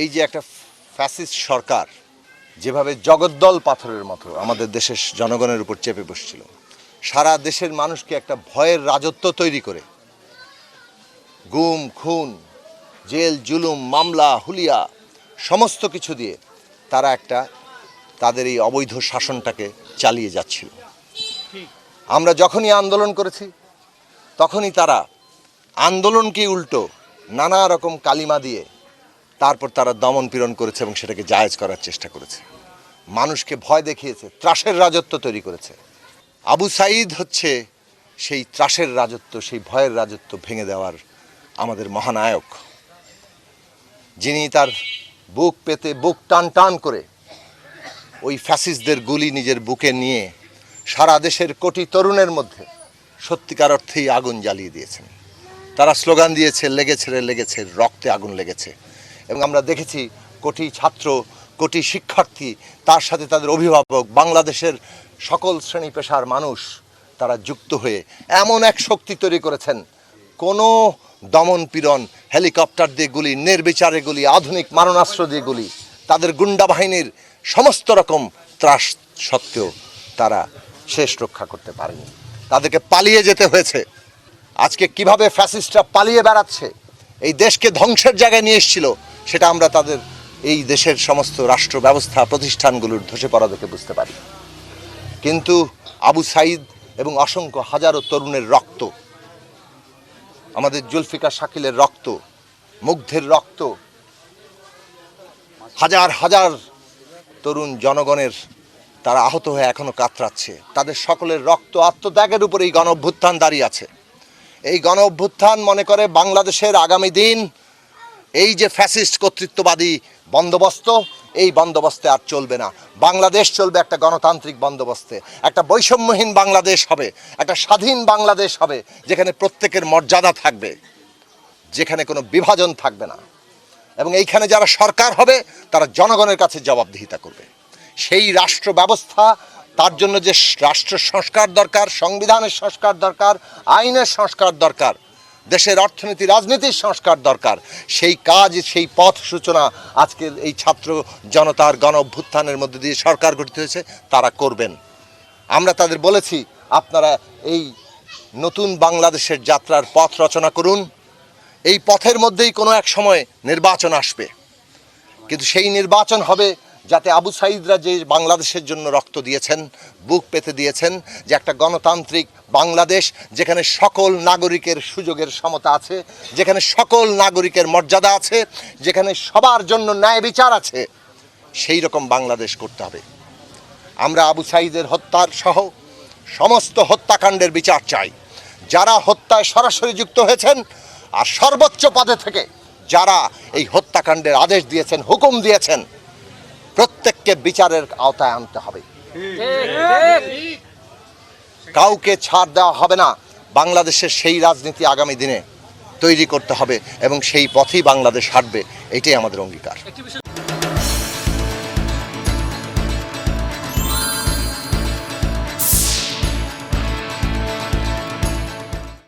এই যে একটা ফ্যাসিস্ট সরকার, যেভাবে জগদ্দল পাথরের মতো আমাদের দেশের জনগণের উপর চেপে বসছিল, সারা দেশের মানুষকে একটা ভয়ের রাজত্ব তৈরি করে, গুম, খুন, জেল, জুলুম, মামলা, হুলিয়া সমস্ত কিছু দিয়ে তারা একটা তাদের এই অবৈধ শাসনটাকে চালিয়ে যাচ্ছিল। আমরা যখনই আন্দোলন করেছি তখনই তারা আন্দোলনকে উল্টো নানা রকম কালিমা দিয়ে তারপর তারা দমন পীড়ন করেছে এবং সেটাকে জায়েজ করার চেষ্টা করেছে। মানুষকে ভয় দেখিয়েছে ত্রাসের রাজত্ব তৈরি করেছে। আবু সাঈদ হচ্ছে সেই ত্রাসের রাজত্ব সেই ভয়ের রাজত্ব ভেঙে দেওয়ার আমাদের মহানায়ক। যিনি তার বুক পেতে, বুক টান টান করে ওই ফ্যাসিস্টদের গুলি নিজের বুকে নিয়ে সারা দেশের কোটি তরুণের মধ্যে সত্যিকার অর্থেই আগুন জ্বালিয়ে দিয়েছেন। তারা স্লোগান দিয়েছে, লেগেছে রে, লেগেছে, রক্তে আগুন লেগেছে। এবং আমরা দেখেছি কোটি ছাত্র, কোটি শিক্ষার্থী, তার সাথে তাদের অভিভাবক, বাংলাদেশের সকল শ্রেণি পেশার মানুষ তারা যুক্ত হয়ে এমন এক শক্তি তৈরি করেছেন। কোনো দমন পীড়ন, হেলিকপ্টার দিয়ে গুলি, নির্বিচারে গুলি, আধুনিক মারণাস্ত্র দিয়ে গুলি, তাদের গুন্ডা বাহিনীর সমস্ত রকম ত্রাস সত্ত্বেও তারা শেষ রক্ষা করতে পারেনি। তাদেরকে পালিয়ে যেতে হয়েছে। আজকে কীভাবে ফ্যাসিস্টরা পালিয়ে বেড়াচ্ছে, এই দেশকে ধ্বংসের জায়গায় নিয়ে এসেছিল, সেটা আমরা তাদের এই দেশের সমস্ত রাষ্ট্র ব্যবস্থা প্রতিষ্ঠানগুলোর ধসে পড়া দেখে বুঝতে পারি। কিন্তু আবু সাইদ এবং অসংখ্য হাজারো তরুণের রক্ত আমাদের জুলফিকার শাকিলের রক্ত, মুগ্ধের রক্ত, হাজার হাজার তরুণ জনগণের তারা আহত হয়ে এখনও কাতরাচ্ছে। তাদের সকলের রক্ত আত্মত্যাগের উপর এই গণ অভ্যুত্থান দাঁড়িয়ে আছে। এই গণ অভ্যুত্থান মনে করে বাংলাদেশের আগামী দিন এই যে ফ্যাসিস্ট কর্তৃত্ববাদী বন্দোবস্ত এই বন্দোবস্তে আর চলবে না। বাংলাদেশ চলবে একটা গণতান্ত্রিক বন্দোবস্তে। একটা বৈষম্যহীন বাংলাদেশ হবে, একটা স্বাধীন বাংলাদেশ হবে, যেখানে প্রত্যেকের মর্যাদা থাকবে, যেখানে কোনো বিভাজন থাকবে না। এবং এইখানে যারা সরকার হবে, তারা জনগণের কাছে জবাবদিহিতা করবে। সেই রাষ্ট্র ব্যবস্থা, তার জন্য যে রাষ্ট্র সংস্কার দরকার, সংবিধানের সংস্কার দরকার, আইনের সংস্কার দরকার দেশের অর্থনীতি, রাজনীতির সংস্কার দরকার। সেই কাজ, সেই পথ সূচনা আজকের এই ছাত্র জনতার গণ অভ্যুত্থানের মধ্যে দিয়ে সরকার গঠিত হয়েছে, তারা করবেন। আমরা তাদের বলেছি, আপনারা এই নতুন বাংলাদেশের যাত্রার পথ রচনা করুন। এই পথের মধ্যেই কোনো এক সময় নির্বাচন আসবে। কিন্তু সেই নির্বাচন হবে যাতে আবু সাইদরা যে বাংলাদেশের জন্য রক্ত দিয়েছেন, বুক পেতে দিয়েছেন, যে একটা গণতান্ত্রিক বাংলাদেশ যেখানে সকল নাগরিকের সুযোগের সমতা আছে, যেখানে সকল নাগরিকের মর্যাদা আছে, যেখানে সবার জন্য ন্যায় বিচার আছে, সেই রকম বাংলাদেশ করতে হবে। আমরা আবু সাইদের হত্যার সহ সমস্ত হত্যাকাণ্ডের বিচার চাই। যারা হত্যায় সরাসরি যুক্ত হয়েছেন আর সর্বোচ্চ পদে থেকে যারা এই হত্যাকাণ্ডের আদেশ দিয়েছেন, হুকুম দিয়েছেন প্রত্যেককে বিচারের আওতায় আনতে হবে। কাউকে ছাড় দেওয়া হবে না। বাংলাদেশের সেই রাজনীতি আগামী দিনে তৈরি করতে হবে এবং সেই পথেই বাংলাদেশ হাঁটবে। এটাই আমাদের অঙ্গীকার।